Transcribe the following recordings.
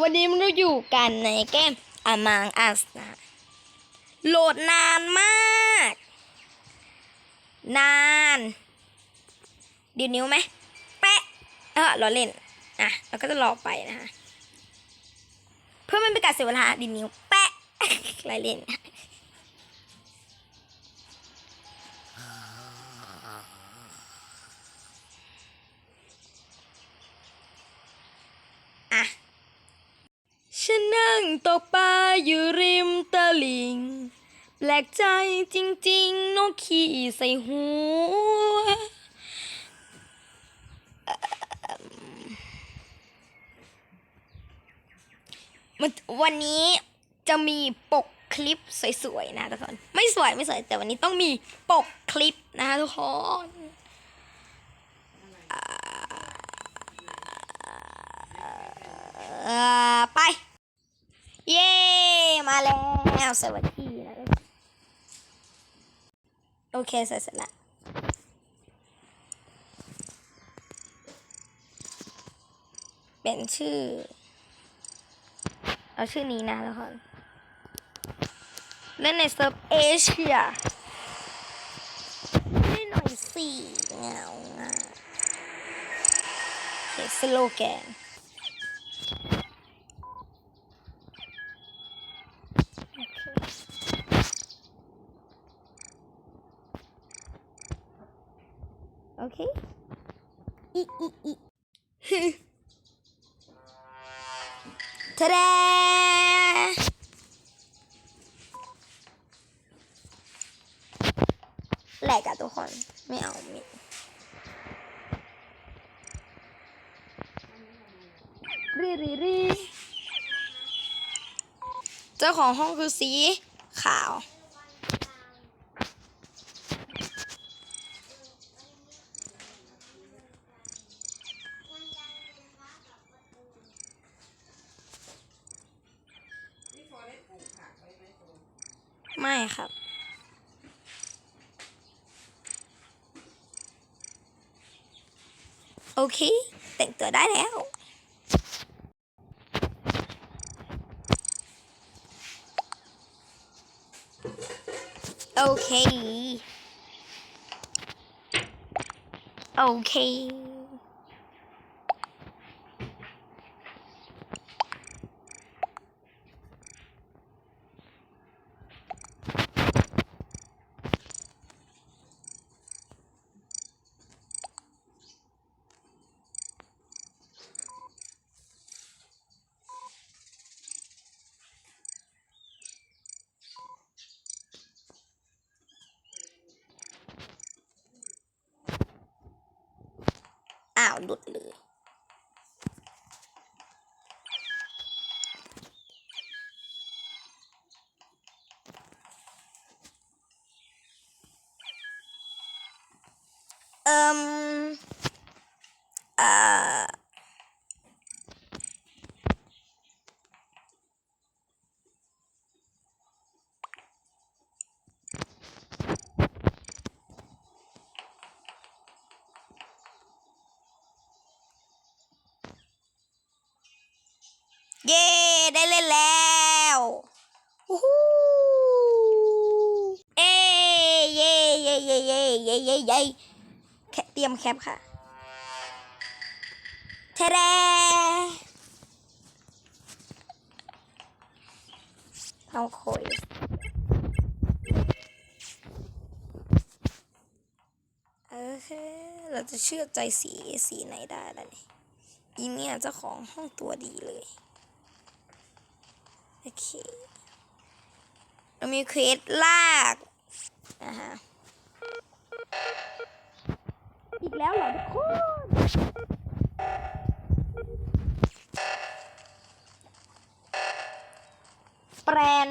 วันนี้เราอยู่กันในเกม Among Us นะโหลดนานมาก นานดีนิ้วไหมแปะเออเราเล่น อะ เราก็จะรอไปนะคะเพื่อไม่เป็นการเสียเวลาดีนิ้วแปะอเล่นอะ ฉันนั่งตกปลาอยู่ริมตลิ่งแปลกใจจริงๆ นกขี่ใส่หัวเอิ่มมันวันนี้จะมีปกคลิปสวยๆนะทุกคน ไม่สวยไม่สวย แต่วันนี้ต้องมีปกคลิปนะคะทุกคนไป เย้ มาแล้วสวัสดีนะโอเคเสร็จเสร็จละเป็นชื่อ เอาชื่อนี้นะทุกคนเล่นในเซิร์ฟเอเชียเล่นหน่อยสิเงาอะโอเคสโลแกน กอะทุกคน ไม่เอาม่รีรีรีเจ้าของห้องคือสีขาว ไม่ครับ โอเค แต่งตัวได้แล้ว โอเค โอเค อ้าว หลุดเลย เอิมเอ่อ เย้ ได้เล่นแล้ววู้ฮู้เอ้เย้เย้เย้เย้เย้เย้เย้แคเตรี ยมแคปค่ะเทเดเอาโคยเออเราจะเชื่อใจสีสีไหนได้ล่ะเนี่ยอีเนี่ยเจ้าของห้องตัวดีเลย โอเคเรามีเควสลากนะฮะ อีกแล้วเหรอทุกคนแปรน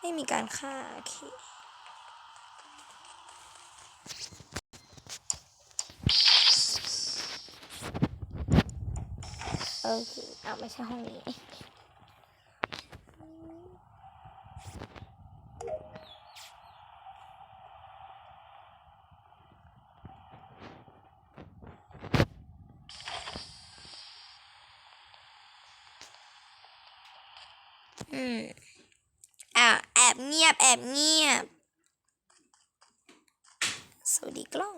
ไม่มีการฆ่าโอเค โอเคเอาไม่ใช่ห้องนี้ อืมอ่าแอบเงียบ แอบเงียบ สวัสดีกล้อง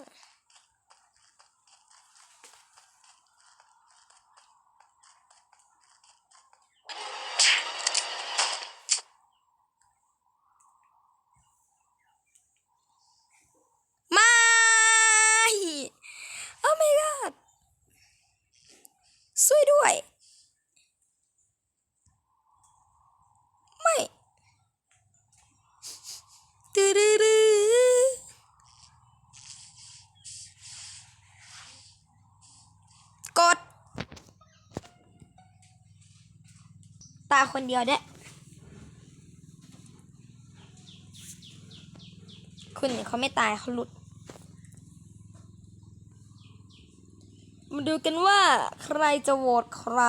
ไม่ โอ้ my god ช่วยด้วย ไม่ตืดกด ตาคนเดียวเด้คุณเนี่ยเขาไม่ตายเขาหลุด มาดูกันว่าใครจะโหวตใคร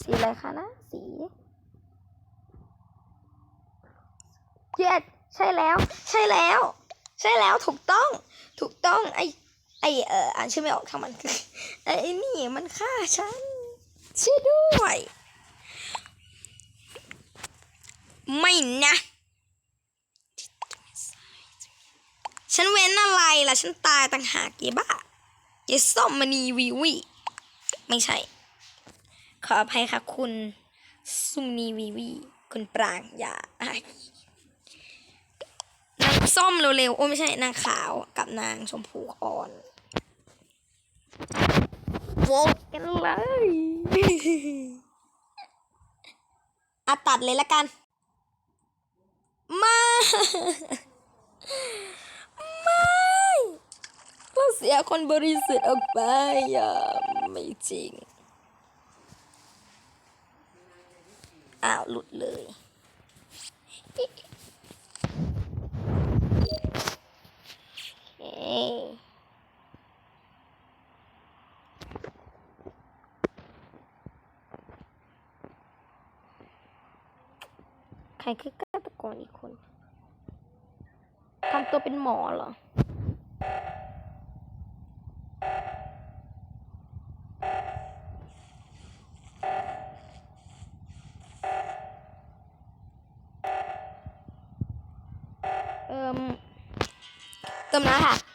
สีอะไรคะนะ สีเย็ดใช่แล้ว ใช่แล้ว ใช่แล้วถูกต้อง ถูกต้องไอ ไอเอออ่านชื่อไม่ออกทางมันคือไอนี่มันฆ่าฉันช่วยด้วย ไม่นะ ฉันเว้นอะไรล่ะ ฉันตายต่างหากเยบ้าเยส้มมณีวีวีไม่ใช่ ขออภัยค่ะคุณซุมนีวีวีคุณปรางอย่านางส้มเร็วๆ โอ้ไม่ใช่นางขาวกับนางชมพูอ่อน วกกันเลยอะตัดเลยละกัน มา ไม่เราเสียคนบริสุทธิ์ออกไปอะไม่จริง อ้าว หลุดเลยโอเคใค รคือฆาตกรอีกคนทำตัวเป็นหมอเหรอ เอิ่มเติมน้ำค่ะ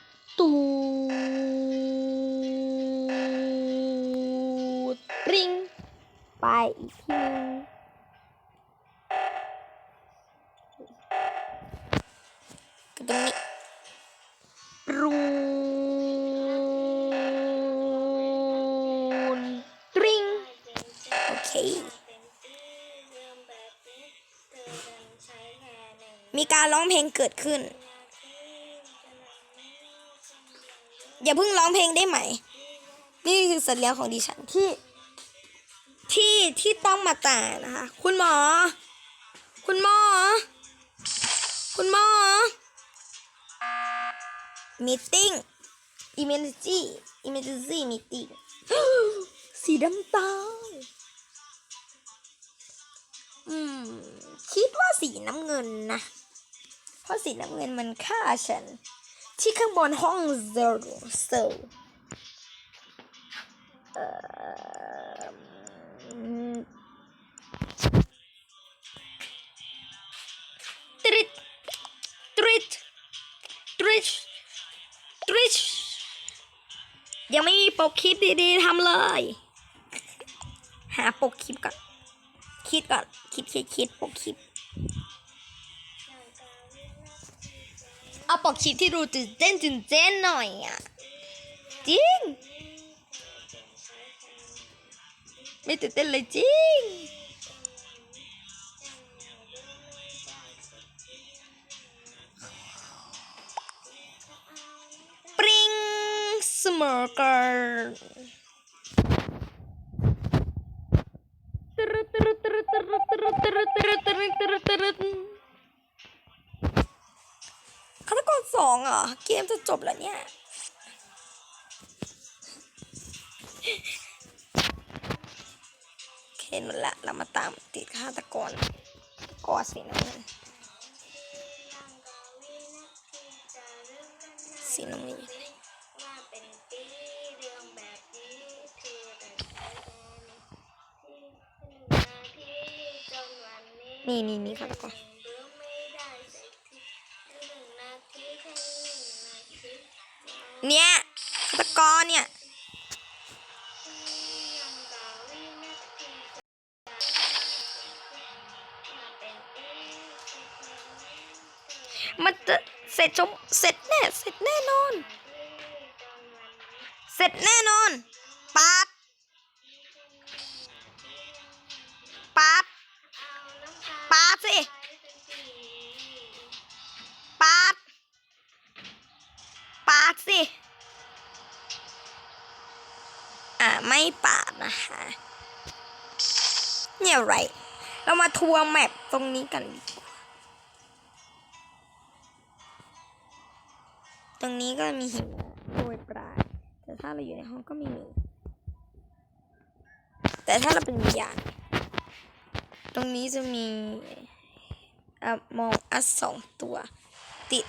มีการร้องเพลงเกิดขึ้น อย่าเพิ่งร้องเพลงได้ไหม นี่คือสัตว์เลี้ยงของดิฉันที่ ที่ที่ต้องมาตายนะคะ คุณหมอ คุณหมอ คุณหมอ meeting emergency emergency meeting สีดำตาอืม คิดว่าสีน้ำเงินนะ เพราะสีน้ำเงินมันฆ่าฉัน ที่ข้างบนห้องเซลเซลเอ่อตริดตริดตริดตริดยังไม่มีปกคลิปดีๆทำเลย หาปกคลิปก่อน คิดก่อน คิดคิดคิดปกคลิป เอาปกคลิปที่ดูตื่นเต้นตื่นเต้นหน่อยอะ จริง ไม่ตื่นเต้นเลยจริง ปริงสมอร์เกอร์ เกมจะจบแล้วเนี่ยเคนละเรามาตามติดฆาตกรกอสีน้ำเงินสีน้ำเงินนี่นี่นี่ฆาตกร กรเนี่ยมันจะเสร็จชมเสร็จแน่ เสร็จแน่นอน เสร็จแน่นอน ไร เรามาทัวร์แมปตรงนี้กันดีกว่าตรงนี้ก็มีหิมะโรยปลาย แต่ถ้าเราอยู่ในห้องก็ไม่มี แต่ถ้าเราเป็นวิญญาณตรงนี้จะมีอะมองอัสสองตัว ติด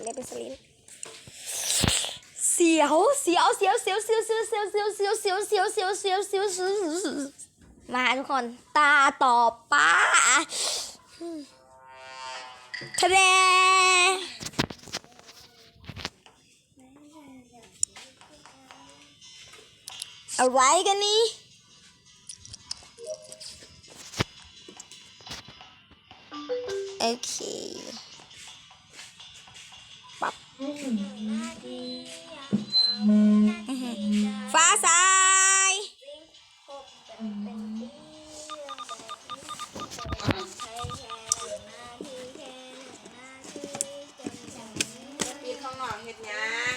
นสลิปเป็นสลิปเสียวเสียวเสียวเสียวเสียวเสียวเสียวเสียวเสียวเสียวเสียวเสียวเสียวเสียวเสียวมาทุกคนตาต่อป้าทะเลอะไรกันนี่โอเค ฟ้าใสายปีนข้างนอกเฮ็ดหยัง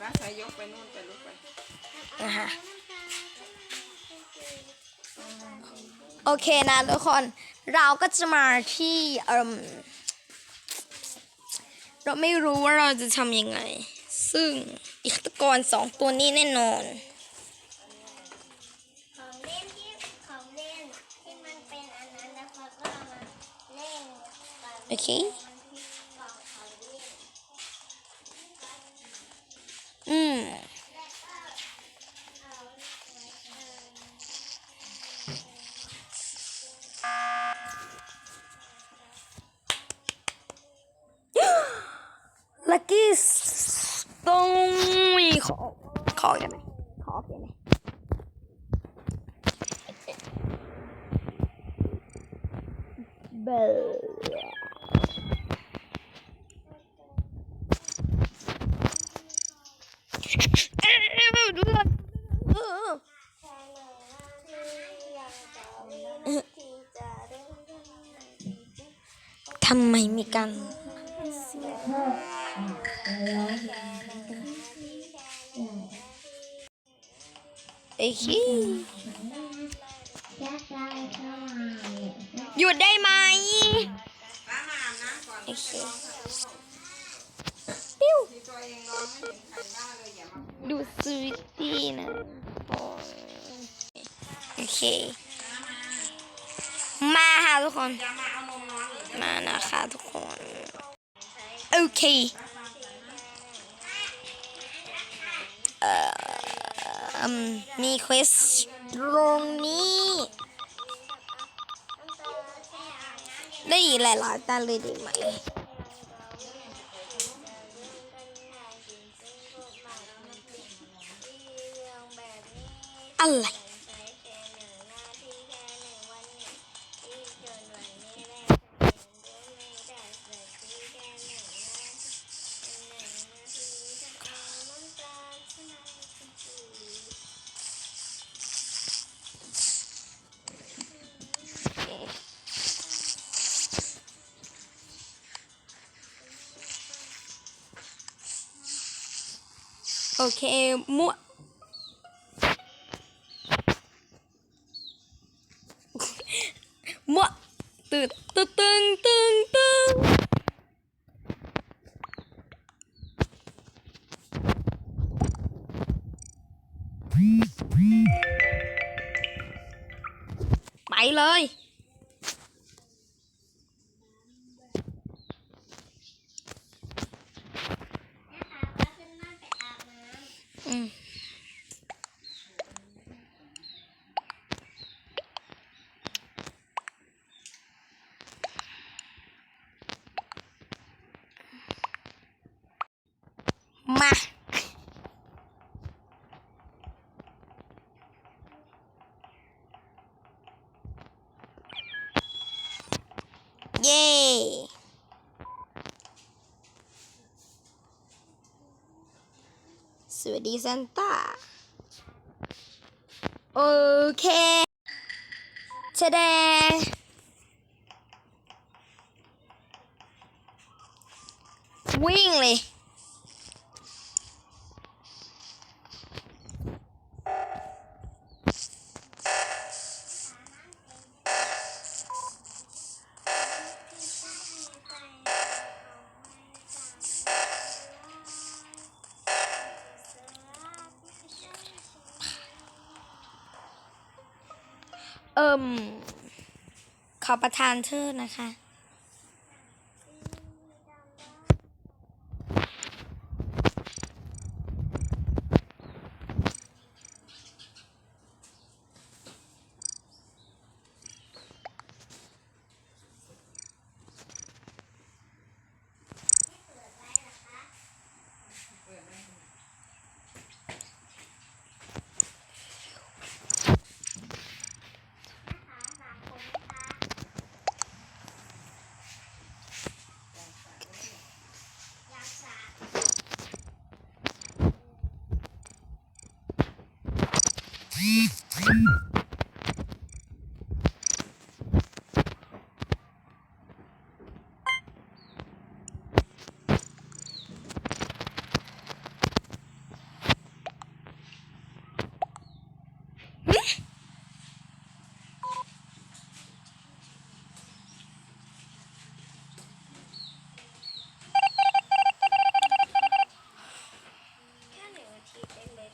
ป้าใส่ยกไปนู่นไปลุกไปนะคะโอเคนะทุกคน เราก็จะมาที่เอ่ม เราไม่รู้ว่าเราจะทำยังไง ซึ่งอีกฆาตกรสองตัวนี้แน่นอนของเล่นที่ของเล่นที่มันเป็นอันนั้นแล้วเขาก็เอามาเล่นกันโอเคมันคือกล่องของเล่นอืม ทำไมมีการไอ้ขี้หยุดได้ไหมไอ้ขี้ปิ้วดูสวิตตี้นะโอเค ค่ะทุกคน มานะคะทุกคน โอเค เอ่อมมีเควสตรงนี้ ได้อีกหลายๆตาเลยดีไหมอะไร อเคมั่วมั่วตึงตึงตึงตึงตึงไปเลย นะคะก็ขึ้นบ้านไปอาบน้ำ อืมมา เย้ สวัสดีซันต้า โอเคแสดง เอิ่มขอประทานเธอนะคะ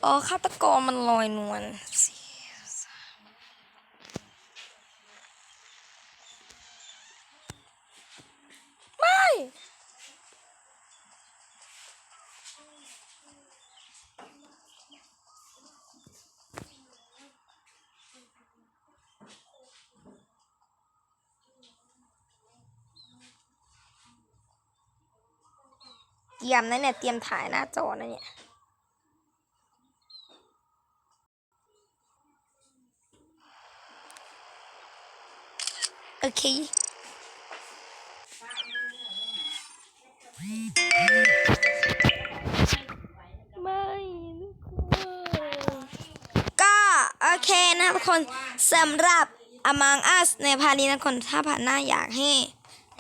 เอ๋อฆาตกรมันลอยนวลไม่เตรียมนะเนี่ย เตรียมถ่ายหน้าจอนะเนี่ย โอเค ไม่ก็โอเคนะทุกคนสำหรับ Among Us ในพาร์ทนี้นะคนถ้าผ่านหน้าอยากให้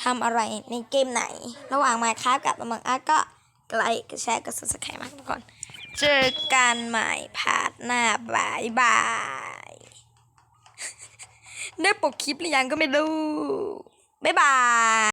ทำอะไรในเกมไหน ระหว่าง Minecraft กับ Among Us ก็ไลค์กดแชร์กด subscribe มากทุกคน เจอกันใหม่พาร์ทหน้าบายบาย ได้ปกคลิปหรือยังก็ไม่รู้ บ๊ายบาย